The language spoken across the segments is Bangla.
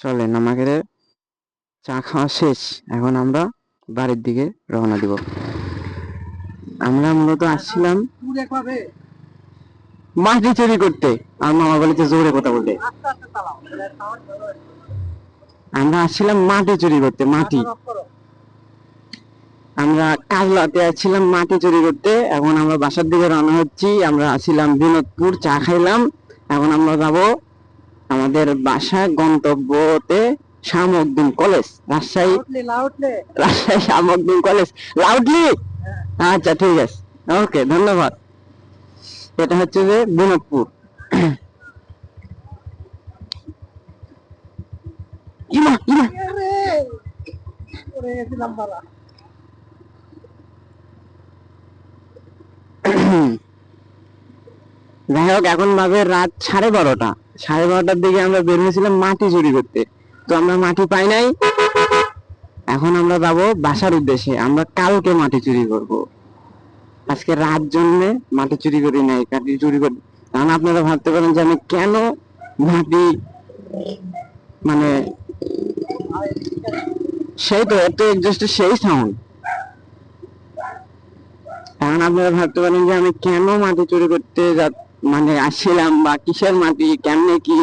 চলেন, আমাদের চা খাওয়া শেষ এখন আমরা বাড়ির দিকে রওনা দিব আমরা মূলত আসছিলাম মাটি চুরি করতে আর মামা বলেছে জোরে কথা বলতে। আমরা আসছিলাম মাটি চুরি করতে, মাটি। আমরা কাজলাতে আসছিলাম মাটি চুরি করতে। এখন আমরা বাসার দিকে রওনা হচ্ছি। আমরা আসছিলাম বিনোদপুর চা খাইলাম। এখন আমরা যাব আমাদের বাসা গন্তব্যতে Shamukdin college Rajshahi Rajshahi Shamukdin college. Loudly? আচ্ছা ঠিক আছে। ওকে ধন্যবাদ। এটা হচ্ছে যে বিনোদপুর। ইমা ইমা আরে ওরে গেছিলাম বালা যাই হোক এখন বাজে রাত সাড়ে বারোটা। সাড়ে বারোটার দিকে আমরা বের হয়েছিলাম মাটি চুরি করতে। তো আমরা মাটি পাই নাই। এখন আমরা যাব বাসার উদ্দেশ্যে। আমরা কালকে মাটি চুরি করব। আজকে রাত জন্যে মাটি চুরি করি নাই মাটি চুরি করি। কারণ আপনারা ভাবতে পারেন যে আমি কেন মাটি মানে সেই তো এত জাস্ট সেই সাউন্ড এখন আপনারা ভাবতে পারেন যে আমি কেন মাটি চুরি করতে মানে আসছিলাম বা কিসের মাটি, কেমনে কি?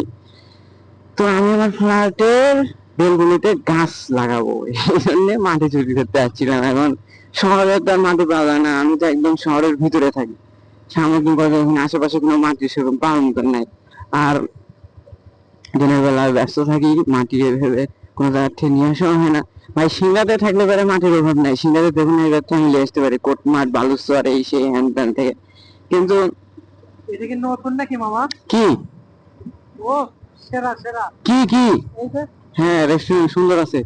তো আমি আমার ফ্ল্যাটের বেলগুলিতে গাছ লাগাবো, এই জন্য মাটি চুরি করতে আসছিলাম। এখন শহরে তো আর মাটি পাওয়া যায় না, আমি তো একদম শহরের ভিতরে থাকি। সামগ্রিক আশেপাশে কোনো মাটি সেরকম মতন নাই। আর দিনের বেলা ব্যস্ত থাকি মাটি ভেবে কোনো জায়গা থেকে নিয়ে আসা হয় না। ভাই সিঙ্গাতে থাকলে পরে মাটির অভাব নাই। সিঙ্গাতে দেখুন এবার তো নিয়ে আসতে পারি কোট মাঠ বালুচর এই সেই হ্যান ত্যান থেকে। কিন্তু এটা কি নতুন নাকি মামা? কি? ও সেরা সেরা। কি কি? হ্যাঁ রেস্টুরেন্ট সুন্দর আছে।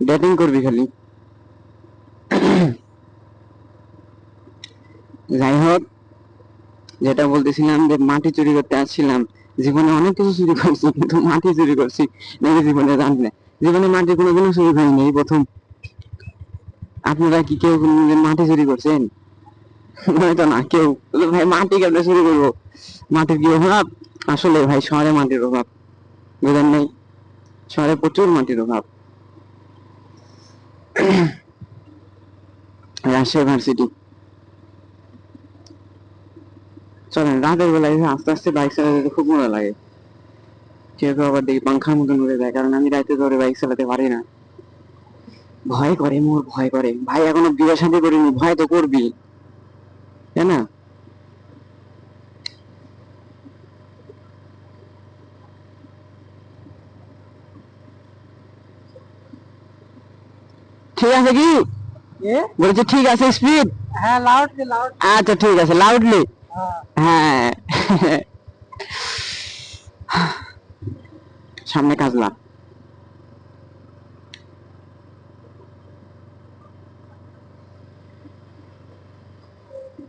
ডেটিং করবি খালি। যাই হোক যেটা বলতেছিলাম যে মাটি চুরি করতে আসছিলাম, জীবনে অনেক কিছু চুরি করছি, কিন্তু মাটি চুরি করছি, নাকি জীবনে জানি না। জীবনে মাটি কোনোদিনও চুরি হয়নি এই প্রথম। আপনারা কি কেউ মাটি চুরি করছেন? হয়তো না, কেউ। ভাই, মাটি কেমনে চুরি করব? মাটির কি অভাব? আসলে ভাই, শহরে মাটির অভাব। বুঝেন নাই? শহরে প্রচুর মাটির অভাব। রাজশাহী ভার্সিটি চলেন রাতের বেলায় আস্তে আস্তে বাইক চালাতে খুব মজা লাগে। কেউ আবার দেখি পাংখার মতন উড়ে যায় কারণ আমি রাতে ধরে বাইক চালাতে পারি না। ভয় করে মোর ভয় করে। ভাই এখনও বিয়ে শাদী করিনি ভয় তো করবি। তাই না? ঠিক আছে কি? বলছি ঠিক আছে স্পিড হ্যাঁ লাউডলি লাউড আচ্ছা ঠিক আছে লাউডলি হ্যাঁ। হ্যাঁ। সামনে কাজলা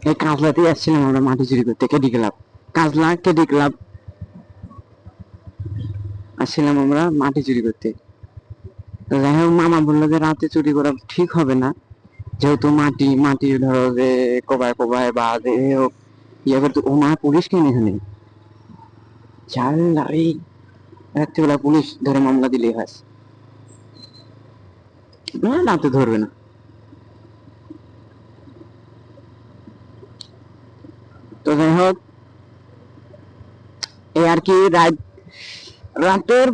এই কাজলাতেই আসছিলাম আমরা মাটি চুরি করতে, KD club. Kajla KD club. আসছিলাম আমরা মাটি চুরি করতে। তো যাই হোক, মামা বলল যে রাতে চুরি করা ঠিক হবে না। যেহেতু মাটি মাটি ধরো যে কোবায় কোবায় বা যে হোক চাল এই তো যাই হোক আর কি রাত, রাতের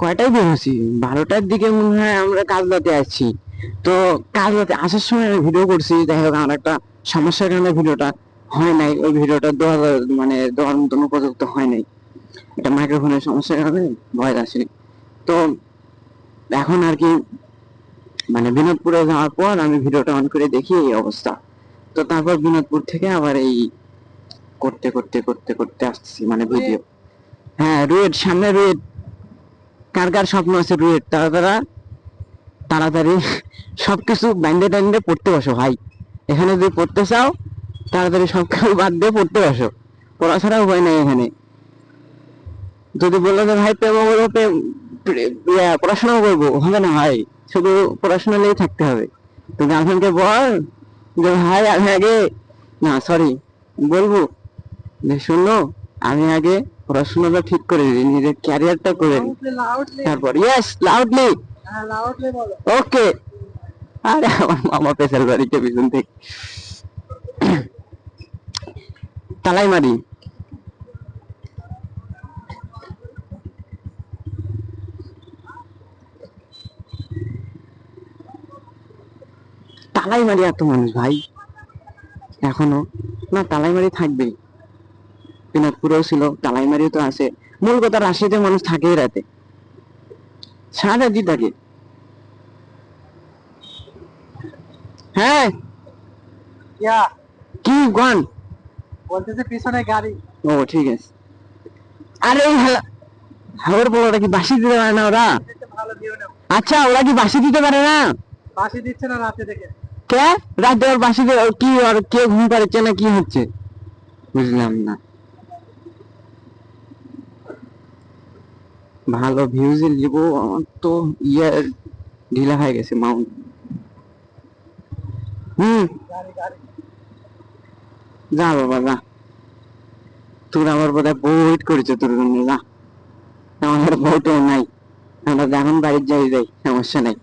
কয়টায় বের হয়েছি বারোটার দিকে মনে হয় আমরা কাজলাতে আসছি তো কাজলাতে আসার সময় আমি ভিডিও করছি। যাই হোক, আমার একটা সমস্যার কারণে ভিডিওটা। হয় নাই ওই ভিডিওটা দেওয়া মানে দেওয়ার মতন উপযুক্ত হয় নাই। এটা মাইক্রোফোনের সমস্যার কারণে ভয় আসেনি তো এখন আর কি মানে বিনোদপুরে যাওয়ার পর আমি ভিডিওটা অন করে দেখি এই অবস্থা। তো তারপর বিনোদপুর থেকে আবার এই করতে করতে করতে করতে আসতেছি মানে ভিডিও। হ্যাঁ রুয়েট সামনে রুয়েট। কার কার স্বপ্ন আছে রুয়েট? তারা তারা তাড়াতাড়ি। সবকিছু ব্যান্ডে ট্যান্ডে পড়তে বসো ভাই। এখানে যদি পড়তে চাও তাড়াতাড়ি সব কিছু বাদ দিয়ে পড়তে বসো। পড়াছাড়া উপায় নাই এখানে। যদি বলল যে ভাই প্রেম করব প্রেম পড়াশোনাও করব। হবে না ভাই। শুধু পড়াশোনা নিয়ে থাকতে হবে। তো গার্লফ্রেন্ডকে বল যে ভাই আমি আগে না সরি বলব। যে শুনো আমি আগে পড়াশোনাটা ঠিক করে নিই নিজের ক্যারিয়ারটা করে নিই। তারপর ইয়েস লাউডলি ওকে আরে আমার মামা পেশাল বাড়িতে পিছন থেকে। তালাই মারি তালাই মারি এত মানুষ ভাই। এখনও? না তালাই মারি থাকবেই দিনাজপুরেও ছিল তালাই মারিও তো আছে। মূল কথা রাশিয়াতে মানুষ থাকেই রাতে। সারা দি থাকে হ্যাঁ? কি গান বলতেছে পিছনে গাড়ি। ও ঠিক আছে। আরে হাওয়ার বড়টা কি বাসি দিতে পারে না ওরা? ভালো আচ্ছা ওরা কি বাসি দিতে পারে না? বাসি দিচ্ছে না রাতে থেকে কে? রাতে ওর বাসি দিয়ে কি আর কে ঘুম না কি হচ্ছে? বুঝলাম না। ভালো ভিউজ দিব আমার তো ইয়ার ঢিলা হয়ে গেছে মাউন্ট। হুম। যা বাবা, যা। তোর আমার বোধহয় বউ ওয়েট করেছে তোর জন্য, যা। আমাদের বউটাও নাই। আমরা যখন বাড়ির যাই যাই, সমস্যা নাই।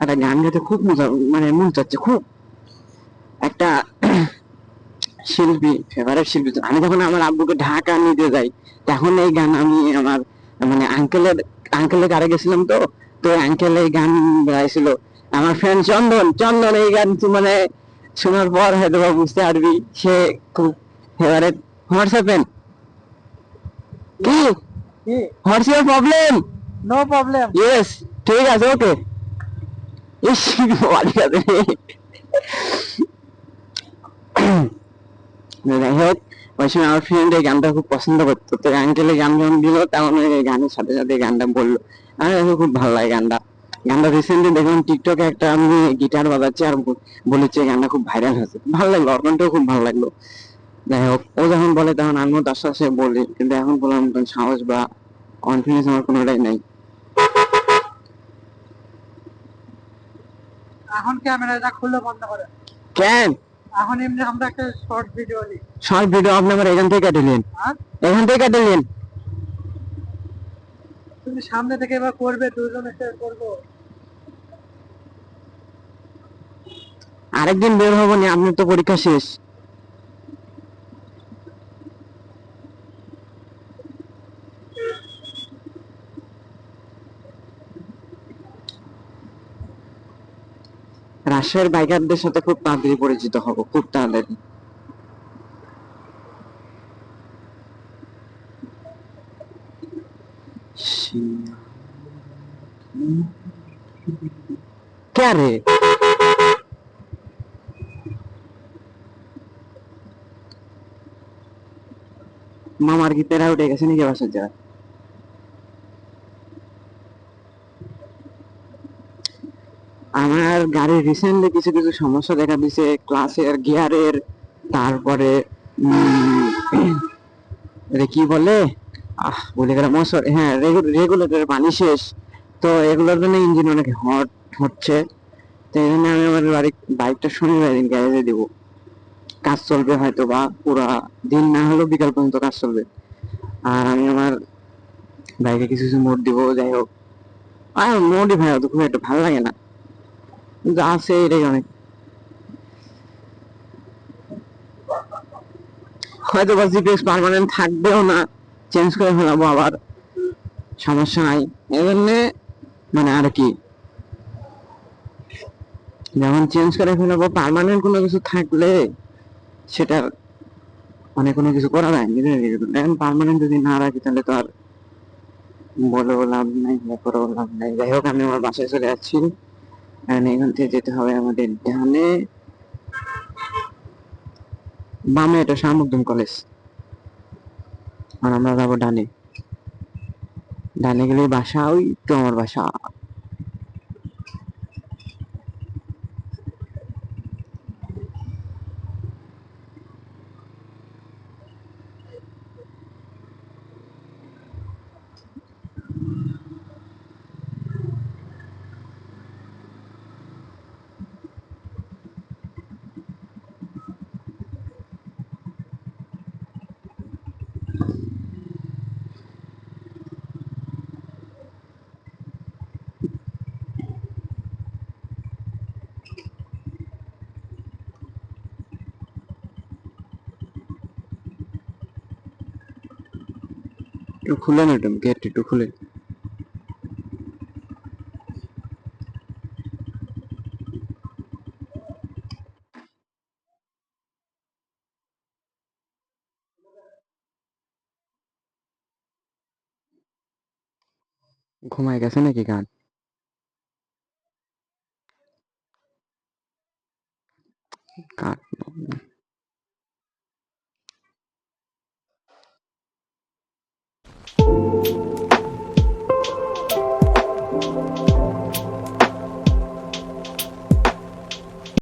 একটা গান গাইতে খুব মজা মানে মন চাচ্ছে, খুব। একটা শিল্পী ফেভারিট শিল্পী তো। আমি যখন আমার আব্বুকে ঢাকা নিতে যাই তখন এই গান আমি আমার মানে আঙ্কেলের আঙ্কেলের কারে গেছিলাম তো। তো আঙ্কেল এই গান গাইছিল আমার ফ্রেন্ড চন্দন চন্দন এই গান মানে শোনার পর হয়তো বা বুঝতে পারবি সে খুব ফেভারিট হোয়াটসঅ্যাপেন কি? কি? What's your problem no problem yes ঠিক আছে ওকে ইস বাড়ি যাবে। যাই হোক ওই সময় আমার ফ্রেন্ড এই গানটা খুব পছন্দ করতো। তো আঙ্কেল গান যখন দিল তখন ওই গানের সাথে সাথে গানটা বলল। এখন খুব ভালো লাগে গানটা। গানটা রিসেন্টলি দেখলাম টিকটকে একটা আমি গিটার বাজাচ্ছি আর বলেছে এই গানটা খুব ভাইরাল হয়েছে। ভালো লাগল অর্গানটাও খুব ভালো লাগল। যাই হোক ও যখন বলে তখন আমিও তার সাথে বলি। কিন্তু এখন বললাম সাহস বা কনফিডেন্স আমার কোনোটাই নাই। এখন ক্যামেরাটা খুলে বন্ধ করে। কেন? এখন এমনি আমরা একটা শর্ট ভিডিও নিই। শর্ট ভিডিও আপনি আমার এখান থেকে কেটে নিন। এখান থেকে কেটে নিন। তুমি সামনে থেকে এবার করবে দুজন শেয়ার করব। আরেকদিন বের হব না আপনার তো পরীক্ষা শেষ। রাশিয়ার বাইকারদের সাথে খুব তাড়াতাড়ি পরিচিত হব, খুব তাড়াতাড়ি। ক্যারে মামার গীতেরা উঠে গেছে নিজে বাসার যারা আমার গাড়ির রিসেন্টলি কিছু কিছু সমস্যা দেখা দিছে ক্লাসের গিয়ারের তারপরে কি বলে? আহ বলে গেলাম মোটর হ্যাঁ রেগুলেটরের পানি শেষ। তো এগুলোর জন্য ইঞ্জিন অনেক হট হচ্ছে। তো এই জন্য আমি আমার বাড়ি বাইকটা শনিবার দিন গ্যারেজে দেবো। কাজ চলবে হয়তো বা পুরা দিন না হলেও বিকাল পর্যন্ত কাজ চলবে। আর আমি আমার বাইকে কিছু কিছু মোড দিব, যাই হোক। আর মোডই ভাই অত খুব একটা ভালো লাগে না। কিন্তু এটাই অনেক। হয়তো বা জিপিএস পার্মানেন্ট থাকবেও না চেঞ্জ করে ফেলাবো আবার, সমস্যা নাই। এই জন্যে মানে আর কি, যেমন চেঞ্জ করে ফেলাবো পার্মানেন্ট কোনো কিছু থাকলে সেটা মানে কোনো কিছু করা যায় এখন পার্মানেন্ট যদি না রাখি, তাহলে তো আর বলেও লাভ নাই করেও লাভ নাই। যাই হোক, আমি আমার বাসায় চলে যাচ্ছি। এখান থেকে যেতে হবে আমাদের ডানে বামে এটা শাহমুদ্দিন কলেজ। আর আমরা যাব ডানে। ডানে গেলে বাসা, ওই তো আমার বাসা। একটু খুলে ম্যাডাম গেট একটু খুলে। ঘুমায় গেছে নাকি গান?